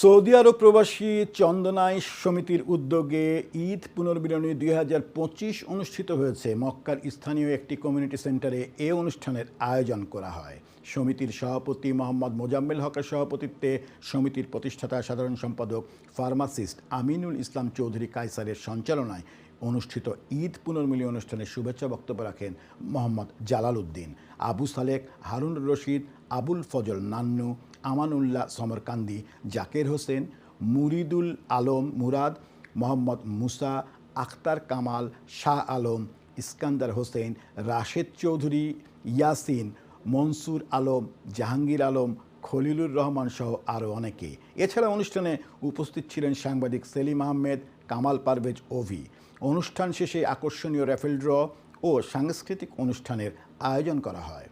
Saudi আরব প্রবাসী চন্দনাই সমিতির উদ্যোগে ঈদ পুনর্মিলনী দুই হাজার পঁচিশ অনুষ্ঠিত হয়েছে। মক্কার স্থানীয় একটি কমিউনিটি সেন্টারে এ অনুষ্ঠানের আয়োজন করা হয়। সমিতির সভাপতি মোহাম্মদ মোজাম্মেল হকের সভাপতিত্বে সমিতির প্রতিষ্ঠাতা সাধারণ সম্পাদক, ফার্মাসিস্ট আমিনুল ইসলাম চৌধুরী কাইসারের সঞ্চালনায় অনুষ্ঠিত ঈদ পুনর্মিলনী অনুষ্ঠানে শুভেচ্ছা বক্তব্য রাখেন মোহাম্মদ জালাল উদ্দিন, আবু সালেক, হারুন রশিদ, আবুল ফজল নান্নু আমানুল্লাহ সমরকান্দি, জাকের হোসেন, মুরিদুল আলম মুরাদ, মোহাম্মদ মুসা, আখতার কামাল, শাহ আলম, ইস্কান্দার হোসেন, রাশেদ চৌধুরী, ইয়াসিন, মনসুর আলম, জাহাঙ্গীর আলম, খলিলুর রহমান সহ আরও অনেকে। এছাড়া অনুষ্ঠানে উপস্থিত ছিলেন সাংবাদিক সেলিম আহমেদ, কামাল পারভেজ ওভি। অনুষ্ঠান শেষে আকর্ষণীয় র্যাফেল ড্র ও সাংস্কৃতিক অনুষ্ঠানের আয়োজন করা হয়।